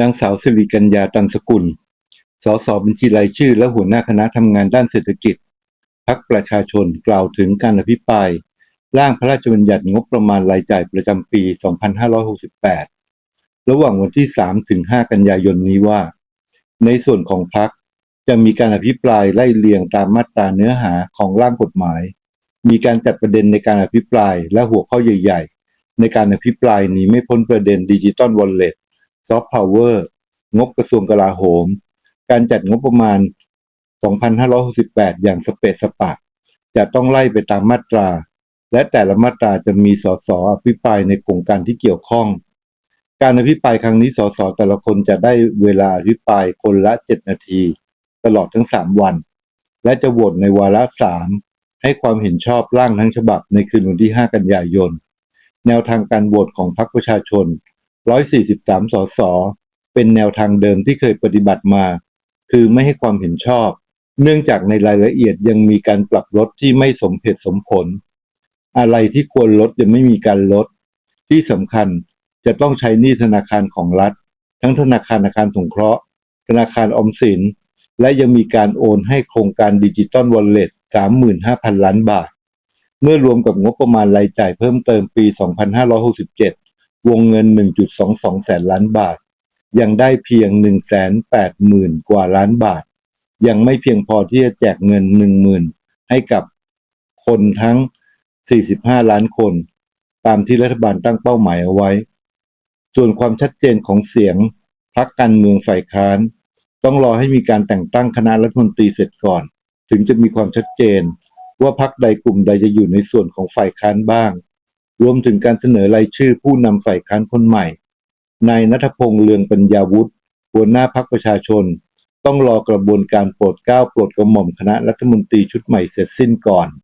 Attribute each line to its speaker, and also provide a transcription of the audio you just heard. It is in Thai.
Speaker 1: นางสาวสิริกัญญาตันสกุล สสบัญชีรายชื่อ และหัวหน้าคณะทำงานด้านเศรษฐกิจ พักประชาชนกล่าวถึงการอภิปราย ร่างพระราชบัญญัติงบประมาณรายจ่ายประจำปี 2568 ระหว่างวันที่ 3 ถึง 5 กันยายนนี้ว่า ในส่วนของพักจะมีการอภิปรายไล่เรียงตามมาตราเนื้อหาของร่างกฎหมาย มีการจัดประเด็นในการอภิปรายและหัวข้อใหญ่ ๆ ในการอภิปรายนี้ไม่พ้นประเด็นดิจิตอลวอลเล็ต ซอฟต์พาวเวอร์งบกระทรวงกลาโหม การจัดงบประมาณ 2568 อย่างสเปซสปะ จะต้องไล่ไปตามมาตรา และแต่ละมาตราจะมีสสอภิปรายในโครงการที่เกี่ยวข้อง การอภิปรายครั้งนี้สสแต่ละคนจะได้เวลาอภิปรายคนละ 7 นาที ตลอดทั้ง 3 วัน และจะโหวตในวาระ 3 ให้ความเห็นชอบร่างทั้งฉบับในคืนวันที่ 5 กันยายน แนวทางการโหวตของพรรคประชาชน 143 สส เป็นแนวทางเดิมที่เคยปฏิบัติมา คือไม่ให้ความเห็นชอบ เนื่องจากในรายละเอียดยังมีการปรับลดที่ไม่สมเหตุสมผล อะไรที่ควรลดยังไม่มีการลด ที่สำคัญจะต้องใช้หนี้ธนาคารของรัฐ ทั้งธนาคารอาคารสงเคราะห์ ธนาคารอมสิน และยังมีการโอนให้โครงการดิจิตอลวอลเล็ต35,000 ล้านบาท เมื่อรวมกับงบประมาณรายจ่ายเพิ่มเติมปี 2567 วงเงิน 1.22 แสนล้านบาท ยังได้เพียง 180,000 กว่าล้านบาท ยังไม่เพียงพอที่จะแจกเงิน 10,000 ให้กับคนทั้ง 45 ล้านคน ตามที่รัฐบาลตั้งเป้าหมายเอาไว้ ส่วนความชัดเจนของเสียงพรรคการเมืองฝ่ายค้าน ต้องรอให้มีการแต่งตั้งคณะรัฐมนตรีเสร็จก่อน ถึงจะมีความชัดเจนว่าพรรคใดกลุ่มใดจะอยู่ในส่วนของฝ่ายค้านบ้าง รวมถึงการเสนอรายชื่อผู้นำฝ่ายค้านคนใหม่ นายนัทพงษ์เลืองปัญญาวุฒิหัวหน้าพรรคประชาชน ต้องรอกระบวนการโปรดเกล้าโปรดกระหม่อมคณะรัฐมนตรีชุดใหม่เสร็จสิ้นก่อน